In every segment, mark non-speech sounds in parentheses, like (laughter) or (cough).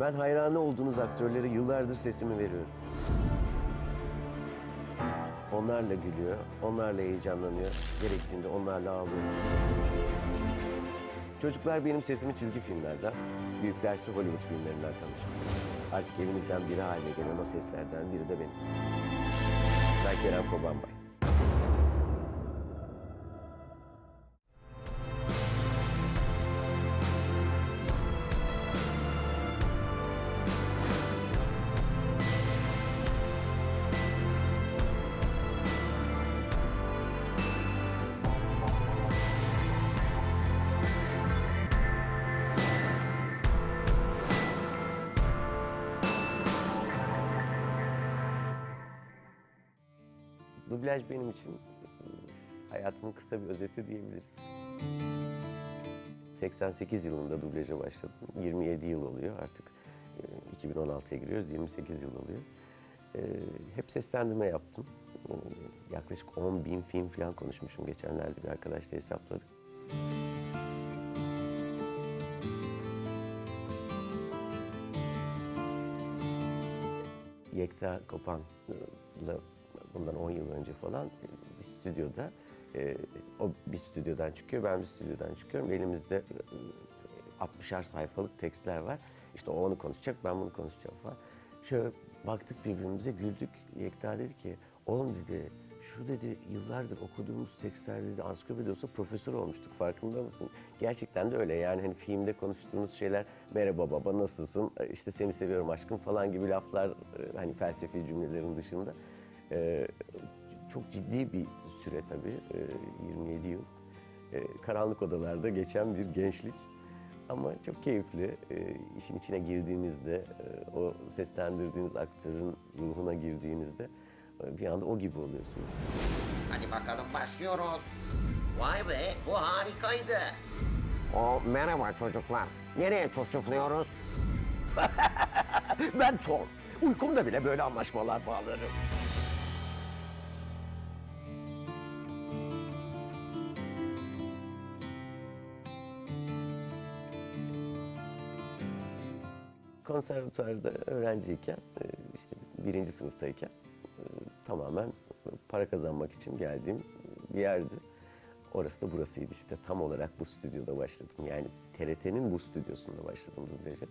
Ben hayranı olduğunuz aktörlere yıllardır sesimi veriyorum. Onlarla gülüyor, onlarla heyecanlanıyor. Gerektiğinde onlarla ağlıyor. Çocuklar benim sesimi çizgi filmlerden, büyüklerse Hollywood filmlerinden tanır. Artık evinizden biri haline gelen o seslerden biri de benim. Ben Kerem Kobanbay. Dublaj benim için e, hayatımın kısa bir özeti diyebiliriz. 88 yılında dublaja başladım. 27 yıl oluyor artık. e, 2016'ya giriyoruz. 28 yıl oluyor. E, Hep seslendirme yaptım. E, Yaklaşık 10 bin film falan konuşmuşum. Geçenlerde bir arkadaşla hesapladık. Yekta Kopan'la bundan 10 yıl önce falan bir stüdyoda e, o bir stüdyodan çıkıyor, ben bir stüdyodan çıkıyorum. Elimizde e, 60'ar sayfalık tekstler var. İşte o onu konuşacak, ben bunu konuşacağım falan. Şöyle baktık birbirimize, güldük. Yekta dedi ki, oğlum dedi, şu dedi yıllardır okuduğumuz tekstler dedi ansiklopedi olsa profesör olmuştuk farkında mısın? Gerçekten de öyle yani hani filmde konuştuğunuz şeyler merhaba baba nasılsın işte seni seviyorum aşkım falan gibi laflar e, hani felsefi cümlelerin dışında e, çok ciddi bir süre tabii e, 27 yıl E, karanlık odalarda geçen bir gençlik ama çok keyifli E, işin içine girdiğinizde e, o seslendirdiğiniz aktörün ruhuna girdiğinizde e, bir anda o gibi oluyorsunuz. Hadi bakalım başlıyoruz. Vay be bu harikaydı. O merhaba çocuklar. Nereye çufçufluyoruz? (laughs) Ben Tom. Uykumda bile böyle anlaşmalar bağlarım. Konservatuvarda öğrenciyken, e, işte birinci sınıftayken e, tamamen para kazanmak için geldiğim bir yerdi. Orası da burasıydı işte. Tam olarak bu stüdyoda başladım. Yani TRT'nin bu stüdyosunda başladım dublaja.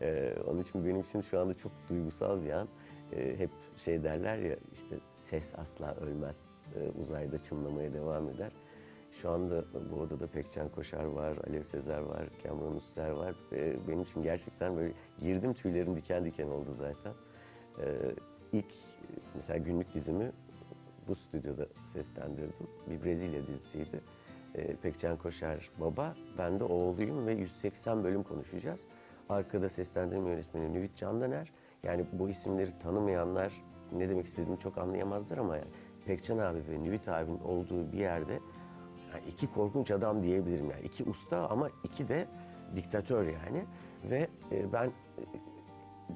Ee, onun için benim için şu anda çok duygusal bir an. Ee, hep şey derler ya işte ses asla ölmez. Ee, uzayda çınlamaya devam eder. Şu anda bu odada Pekcan Koşar var, Alev Sezer var, Cameron Üster var. Benim için gerçekten böyle girdim tüylerim diken diken oldu zaten. Ee, ilk mesela günlük dizimi bu stüdyoda seslendirdim. Bir Brezilya dizisiydi. Ee, Pekcan Koşar baba, ben de oğluyum ve 180 bölüm konuşacağız. Arkada seslendirme yönetmeni Nüvit Candaner. Yani bu isimleri tanımayanlar ne demek istediğimi çok anlayamazlar ama yani Pekcan abi ve Nüvit abinin olduğu bir yerde yani iki korkunç adam diyebilirim yani. İki usta ama iki de diktatör yani. Ve e, ben e,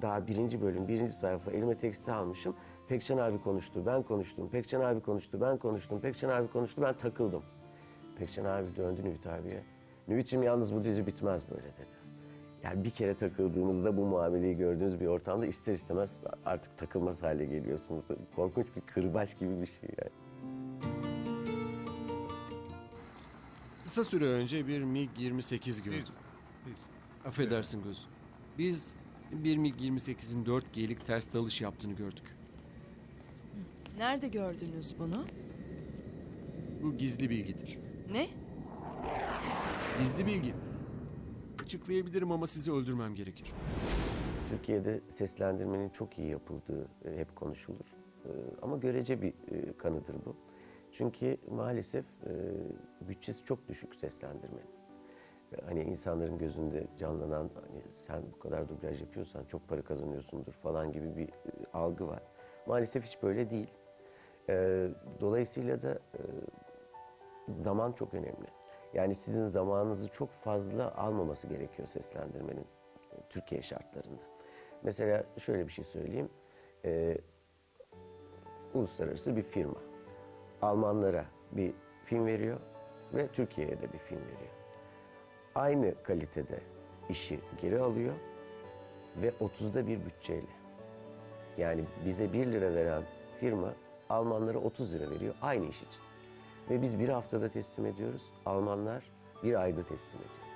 daha birinci bölüm, birinci sayfa elime teksti almışım. Pekcan abi konuştu, ben konuştum. Pekcan abi konuştu, ben konuştum. Pekcan abi konuştu, ben takıldım. Pekcan abi döndü Nüvit abiye. Nüvit'ciğim yalnız bu dizi bitmez böyle dedi. Yani bir kere takıldığınızda bu muameleyi gördüğünüz bir ortamda ister istemez artık takılmaz hale geliyorsunuz. Korkunç bir kırbaç gibi bir şey yani. Kısa süre önce bir MiG-28 gördüm. Affedersin Göz. Biz bir MiG-28'in 4G'lik ters dalış yaptığını gördük. Nerede gördünüz bunu? Bu gizli bilgidir. Ne? Gizli bilgi. Açıklayabilirim ama sizi öldürmem gerekir. Türkiye'de seslendirmenin çok iyi yapıldığı e, hep konuşulur. E, Ama görece bir e, kanıdır bu. Çünkü maalesef e, bütçesi çok düşük seslendirmenin. E, Hani insanların gözünde canlanan hani sen bu kadar dublaj yapıyorsan çok para kazanıyorsundur falan gibi bir e, algı var. Maalesef hiç böyle değil. E, Dolayısıyla da e, zaman çok önemli. Yani sizin zamanınızı çok fazla almaması gerekiyor seslendirmenin e, Türkiye şartlarında. Mesela şöyle bir şey söyleyeyim. Ee, uluslararası bir firma Almanlara bir film veriyor ve Türkiye'ye de bir film veriyor. Aynı kalitede işi geri alıyor ve 30'da bir bütçeyle. Yani bize 1 lira veren firma Almanlara 30 lira veriyor aynı iş için. Ve biz bir haftada teslim ediyoruz. Almanlar bir ayda teslim ediyor.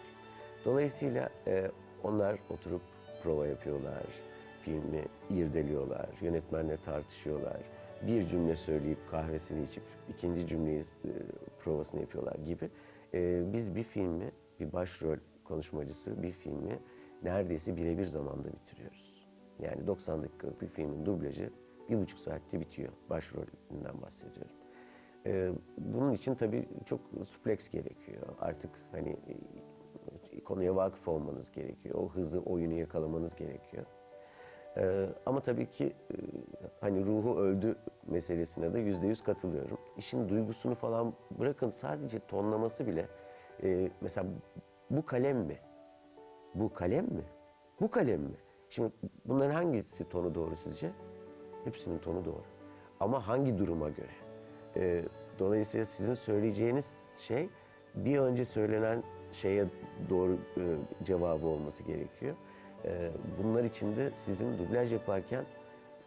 Dolayısıyla e, onlar oturup prova yapıyorlar, filmi irdeliyorlar, yönetmenle tartışıyorlar. Bir cümle söyleyip kahvesini içip ikinci cümleyi e, provasını yapıyorlar gibi. E, biz bir filmi, bir başrol konuşmacısı bir filmi neredeyse birebir zamanda bitiriyoruz. Yani 90 dakikalık bir filmin dublajı bir buçuk saatte bitiyor. Başrolünden bahsediyorum. Ee, bunun için tabii çok suplex gerekiyor. Artık hani e, konuya vakıf olmanız gerekiyor. O hızı, oyunu yakalamanız gerekiyor. Ee, ama tabii ki e, hani ruhu öldü meselesine de yüzde yüz katılıyorum. İşin duygusunu falan bırakın sadece tonlaması bile e, mesela bu kalem mi? Bu kalem mi? Bu kalem mi? Şimdi bunların hangisi tonu doğru sizce? Hepsinin tonu doğru. Ama hangi duruma göre? Ee, dolayısıyla sizin söyleyeceğiniz şey bir önce söylenen şeye doğru e, cevabı olması gerekiyor. Ee, bunlar için de sizin dublaj yaparken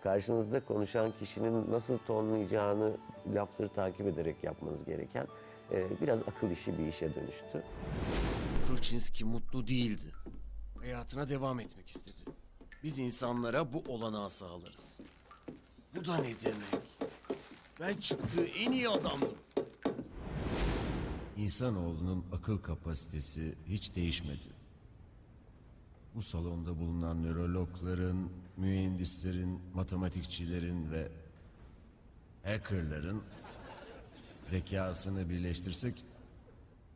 karşınızda konuşan kişinin nasıl tonlayacağını lafları takip ederek yapmanız gereken e, biraz akıl işi bir işe dönüştü. Kruçinski mutlu değildi. Hayatına devam etmek istedi. Biz insanlara bu olanağı sağlarız. Bu da ne demek? Ben çıktığı en iyi adamdım. İnsanoğlunun akıl kapasitesi hiç değişmedi. Bu salonda bulunan nörologların, mühendislerin, matematikçilerin ve hackerların zekasını birleştirsek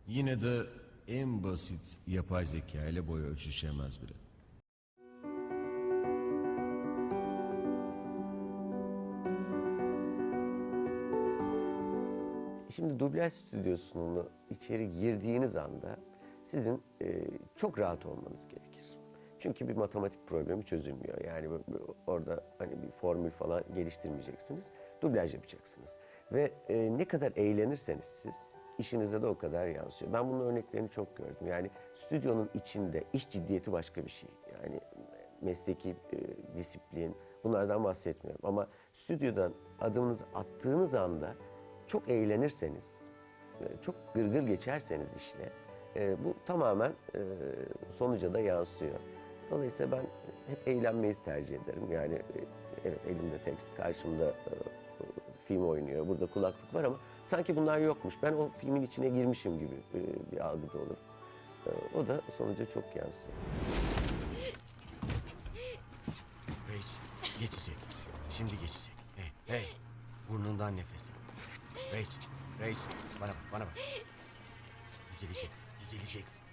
yine de en basit yapay zeka ile boy ölçüşemez bile. Şimdi dublaj stüdyosuna içeri girdiğiniz anda sizin e, çok rahat olmanız gerekir. Çünkü bir matematik problemi çözülmüyor. Yani orada hani bir formül falan geliştirmeyeceksiniz. Dublaj yapacaksınız. Ve e, ne kadar eğlenirseniz siz işinize de o kadar yansıyor. Ben bunun örneklerini çok gördüm. Yani stüdyonun içinde iş ciddiyeti başka bir şey. Yani mesleki e, disiplin bunlardan bahsetmiyorum. Ama stüdyodan adımınızı attığınız anda çok eğlenirseniz, e, çok gırgır geçerseniz işle e, bu tamamen e, sonuca da yansıyor. Dolayısıyla ben hep eğlenmeyi tercih ederim. Yani e, evet elimde tekst, karşımda e, film oynuyor, burada kulaklık var ama sanki bunlar yokmuş. Ben o filmin içine girmişim gibi e, bir algıda olur. O da sonuca çok yansıyor. Rage geçecek. Şimdi geçecek. Hey hey. Burnundan nefes. Rage. Rage. Bana bak bana bak. Düzeleceksin. Düzeleceksin.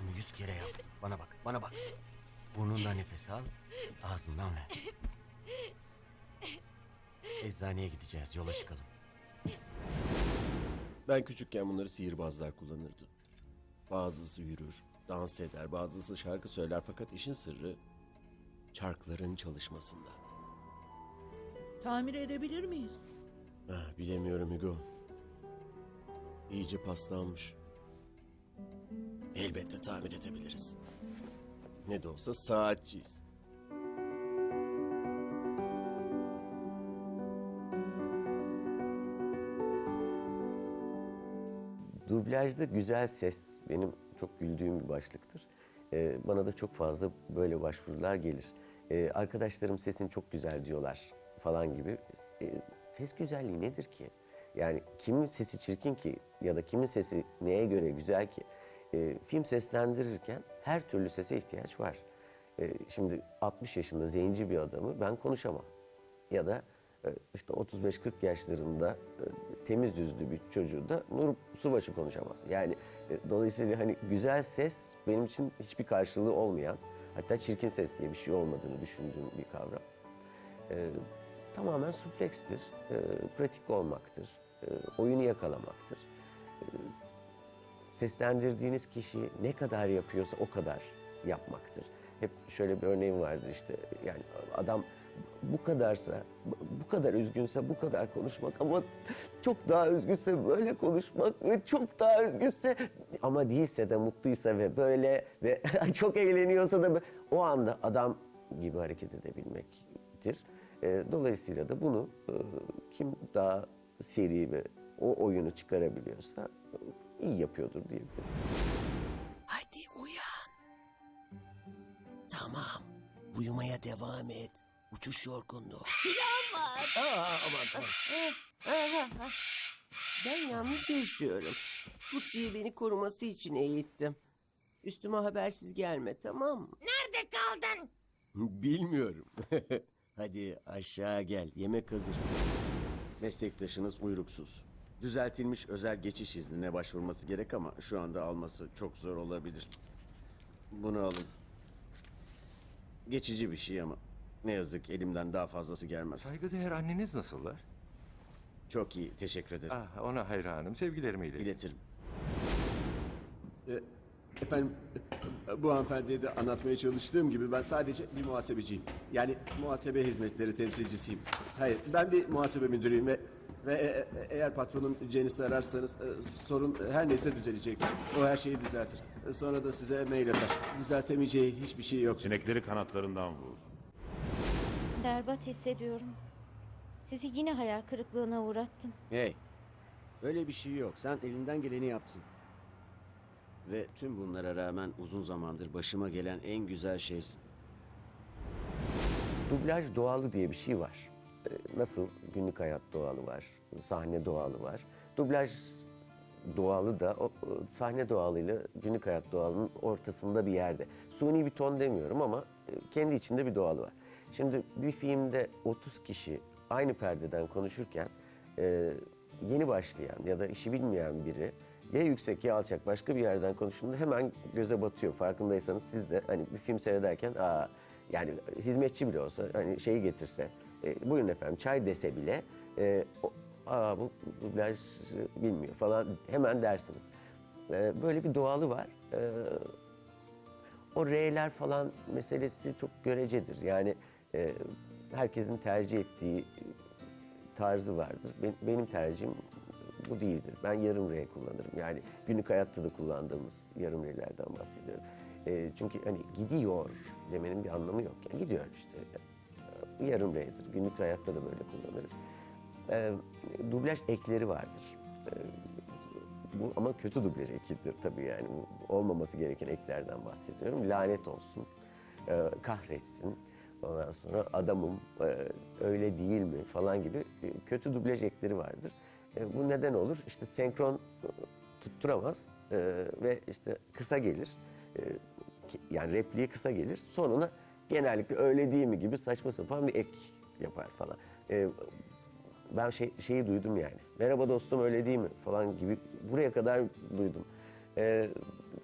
Bunu yüz kere yaptın. Bana bak bana bak. Burnundan nefes al. Ağzından ver. Eczaneye gideceğiz. Yola çıkalım. Ben küçükken bunları sihirbazlar kullanırdı. Bazısı yürür, dans eder, bazısı şarkı söyler fakat işin sırrı çarkların çalışmasında. Tamir edebilir miyiz? Ah, bilemiyorum Hugo. İyice paslanmış. Elbette tamir edebiliriz. Ne de olsa saatçiyiz. Dublajda güzel ses benim çok güldüğüm bir başlıktır. Ee, bana da çok fazla böyle başvurular gelir. Ee, arkadaşlarım sesin çok güzel diyorlar falan gibi. Ee, ses güzelliği nedir ki? Yani kimin sesi çirkin ki ya da kimin sesi neye göre güzel ki? Ee, film seslendirirken her türlü sese ihtiyaç var. Ee, şimdi 60 yaşında zenci bir adamı ben konuşamam. Ya da e, işte 35-40 yaşlarında e, temiz yüzlü bir çocuğu da Nur Subaşı konuşamaz. Yani e, dolayısıyla hani güzel ses benim için hiçbir karşılığı olmayan, hatta çirkin ses diye bir şey olmadığını düşündüğüm bir kavram. E, tamamen suplekstir, e, pratik olmaktır, e, oyunu yakalamaktır. E, seslendirdiğiniz kişi ne kadar yapıyorsa o kadar yapmaktır. Hep şöyle bir örneğim vardır işte yani adam bu kadarsa, bu kadar üzgünse bu kadar konuşmak ama çok daha üzgünse böyle konuşmak ve çok daha üzgünse ama değilse de mutluysa ve böyle ve (laughs) çok eğleniyorsa da o anda adam gibi hareket edebilmektir. Dolayısıyla da bunu kim daha seri ve o oyunu çıkarabiliyorsa iyi yapıyordur diyebiliriz. Hadi uyan. Tamam. Uyumaya devam et. Uçuş yorgunluğu. Aa, aman tamam. (laughs) Ben yalnız yaşıyorum. Kutsi'yi beni koruması için eğittim. Üstüme habersiz gelme tamam mı? Nerede kaldın? Bilmiyorum. (laughs) Hadi aşağı gel. Yemek hazır. Meslektaşınız uyruksuz. Düzeltilmiş özel geçiş iznine başvurması gerek ama şu anda alması çok zor olabilir. Bunu alın. Geçici bir şey ama ne yazık elimden daha fazlası gelmez. Saygıdeğer anneniz nasıllar? Çok iyi, teşekkür ederim. Ah, ona hayranım. Sevgilerimi iletin. İletirim. E, Efendim, bu hanımefendiye de anlatmaya çalıştığım gibi ben sadece bir muhasebeciyim. Yani muhasebe hizmetleri temsilcisiyim. Hayır, ben bir muhasebe müdürüyüm ve ve e- e- eğer patronun Janice'i ararsanız e, sorun her neyse düzelecek. O her şeyi düzeltir. E, Sonra da size mail atar. Düzeltemeyeceği hiçbir şey yok. Sinekleri kanatlarından vur. Berbat hissediyorum. Sizi yine hayal kırıklığına uğrattım. Hey, öyle bir şey yok. Sen elinden geleni yaptın. Ve tüm bunlara rağmen uzun zamandır başıma gelen en güzel şeysin. Dublaj doğalı diye bir şey var. Ee, Nasıl günlük hayat doğalı var, sahne doğalı var. Dublaj doğalı da o, o sahne doğalıyla günlük hayat doğalının ortasında bir yerde. Suni bir ton demiyorum ama e, kendi içinde bir doğalı var. Şimdi bir filmde 30 kişi aynı perdeden konuşurken e, yeni başlayan ya da işi bilmeyen biri ya yüksek ya alçak başka bir yerden konuştuğunda hemen göze batıyor. Farkındaysanız siz de hani bir film seyrederken aa yani hizmetçi bile olsa hani şeyi getirse e, buyurun efendim çay dese bile e, o- aa bu dublaj bilmiyor falan hemen dersiniz. E, böyle bir doğalı var. E, o R'ler falan meselesi çok görecedir. Yani e, herkesin tercih ettiği tarzı vardır. Ben- benim tercihim bu değildir. Ben yarım R kullanırım. Yani günlük hayatta da kullandığımız yarım R'lerden bahsediyorum. E, çünkü hani gidiyor demenin bir anlamı yok. Yani gidiyor işte. Yarım R'dir. Günlük hayatta da böyle kullanırız. E, dublaj ekleri vardır. E, bu ama kötü dublaj ekidir tabii yani. Olmaması gereken eklerden bahsediyorum. Lanet olsun, e, kahretsin, ondan sonra adamım, e, öyle değil mi falan gibi e, kötü dublaj ekleri vardır. E, bu neden olur? İşte senkron e, tutturamaz e, ve işte kısa gelir. E, yani repliği kısa gelir. Sonuna genellikle öyle değil mi gibi saçma sapan bir ek yapar falan. E, ben şey, şeyi duydum yani. Merhaba dostum öyle değil mi falan gibi buraya kadar duydum. Ee,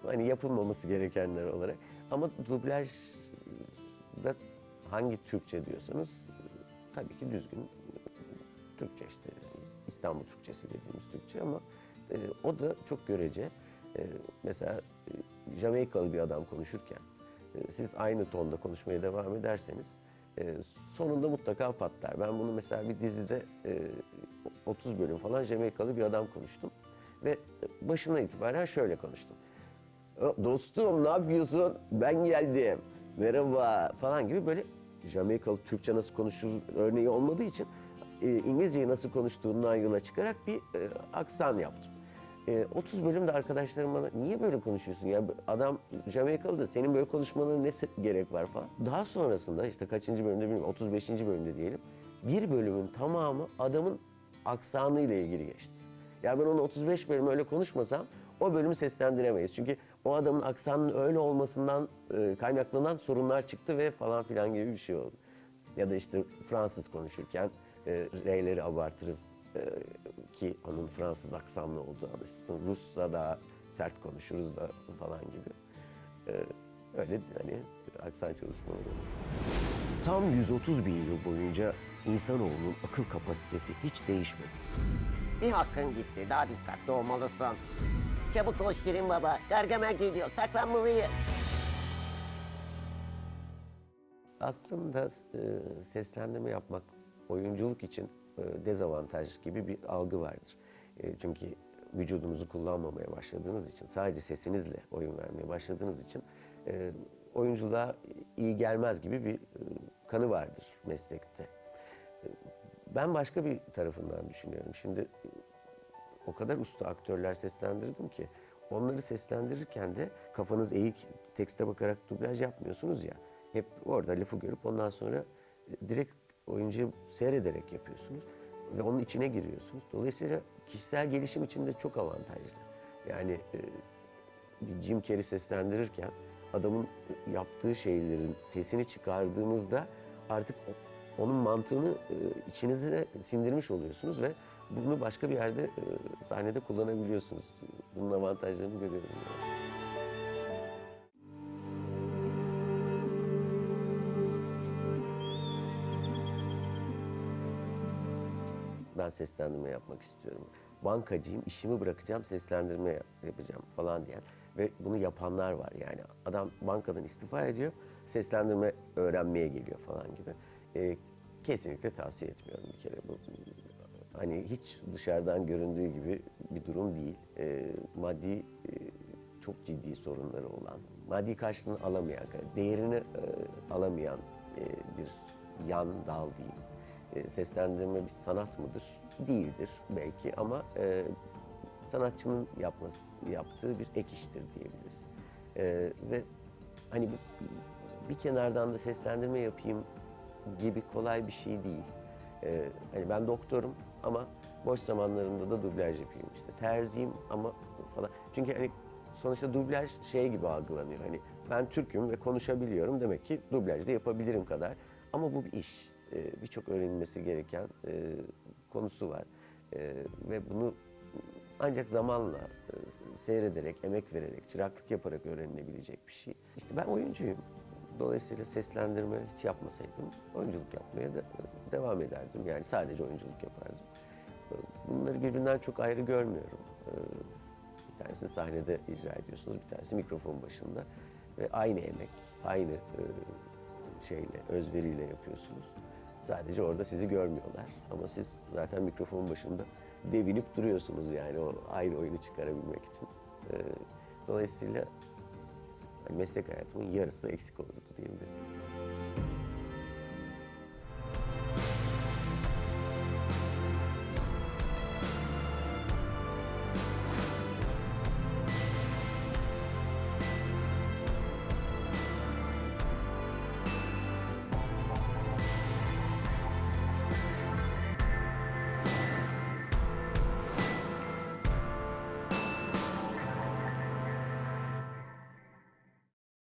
hani yapılmaması gerekenler olarak. Ama dublajda hangi Türkçe diyorsanız tabii ki düzgün Türkçe işte İstanbul Türkçesi dediğimiz Türkçe ama e, o da çok görece. E, mesela e, Jamaikalı bir adam konuşurken siz aynı tonda konuşmaya devam ederseniz e, sonunda mutlaka patlar. Ben bunu mesela bir dizide e, 30 bölüm falan Jamaikalı bir adam konuştum ve başından itibaren şöyle konuştum. "O, Dostum ne yapıyorsun? Ben geldim. Merhaba falan gibi böyle Jamaikalı Türkçe nasıl konuşur örneği olmadığı için e, İngilizceyi nasıl konuştuğundan yola çıkarak bir e, aksan yaptım. E, 30 bölümde arkadaşlarım bana niye böyle konuşuyorsun ya adam Jamaikalı da senin böyle konuşmanın ne gerek var falan. Daha sonrasında işte kaçıncı bölümde bilmiyorum 35. bölümde diyelim bir bölümün tamamı adamın aksanı ile ilgili geçti. Ya ben onu 35 bölüm öyle konuşmasam o bölümü seslendiremeyiz. Çünkü o adamın aksanının öyle olmasından e, kaynaklanan sorunlar çıktı ve falan filan gibi bir şey oldu. Ya da işte Fransız konuşurken e, R'leri abartırız ki onun Fransız aksanlı olduğu alışsın. Rusça daha sert konuşuruz da falan gibi. E, öyle hani aksan çalışmaları. Tam 130 bin yıl boyunca insanoğlunun akıl kapasitesi hiç değişmedi. Bir hakkın gitti. Daha dikkatli olmalısın. Çabuk koş Şirin Baba. Gargamel geliyor. Saklanmalıyız. aslında e, seslendirme yapmak oyunculuk için dezavantaj gibi bir algı vardır. E, çünkü vücudunuzu kullanmamaya başladığınız için, sadece sesinizle oyun vermeye başladığınız için e, oyunculuğa iyi gelmez gibi bir e, kanı vardır meslekte. E, Ben başka bir tarafından düşünüyorum. Şimdi e, o kadar usta aktörler seslendirdim ki onları seslendirirken de kafanız eğik tekste bakarak dublaj yapmıyorsunuz ya. Hep orada lafı görüp ondan sonra e, direkt oyuncuyu seyrederek yapıyorsunuz ve onun içine giriyorsunuz. Dolayısıyla kişisel gelişim için de çok avantajlı. Yani e, bir Jim Carrey seslendirirken adamın yaptığı şeylerin sesini çıkardığınızda artık onun mantığını e, içinize sindirmiş oluyorsunuz ve bunu başka bir yerde e, sahnede kullanabiliyorsunuz. Bunun avantajlarını görüyorum. yani. Ben seslendirme yapmak istiyorum. Bankacıyım, işimi bırakacağım, seslendirme yap- yapacağım falan diyen ve bunu yapanlar var yani. Adam bankadan istifa ediyor, seslendirme öğrenmeye geliyor falan gibi. Ee, kesinlikle tavsiye etmiyorum bir kere bu. Hani hiç dışarıdan göründüğü gibi bir durum değil. Ee, maddi e, çok ciddi sorunları olan, maddi karşılığını alamayan, değerini e, alamayan e, bir yan dal diyeyim. E, seslendirme bir sanat mıdır? Değildir belki ama e, sanatçının yapması, yaptığı bir ek iştir diyebiliriz. E, ve hani bir, bir kenardan da seslendirme yapayım gibi kolay bir şey değil. E, hani ben doktorum ama boş zamanlarımda da dublaj yapayım işte. Terziyim ama falan. Çünkü hani sonuçta dublaj şey gibi algılanıyor. Hani ben Türk'üm ve konuşabiliyorum demek ki dublaj da yapabilirim kadar. Ama bu bir iş. Ee, Birçok öğrenilmesi gereken e, konusu var. Ee, ve bunu ancak zamanla e, seyrederek, emek vererek, çıraklık yaparak öğrenilebilecek bir şey. İşte ben oyuncuyum. Dolayısıyla seslendirme hiç yapmasaydım oyunculuk yapmaya da devam ederdim. Yani sadece oyunculuk yapardım. Bunları birbirinden çok ayrı görmüyorum. Bir tanesi sahnede icra ediyorsunuz, bir tanesi mikrofon başında. Ve aynı emek, aynı e, şeyle, özveriyle yapıyorsunuz. Sadece orada sizi görmüyorlar. Ama siz zaten mikrofon başında devinip duruyorsunuz yani o aynı oyunu çıkarabilmek için. Ee, Dolayısıyla meslek hayatımın yarısı eksik olurdu diyebilirim.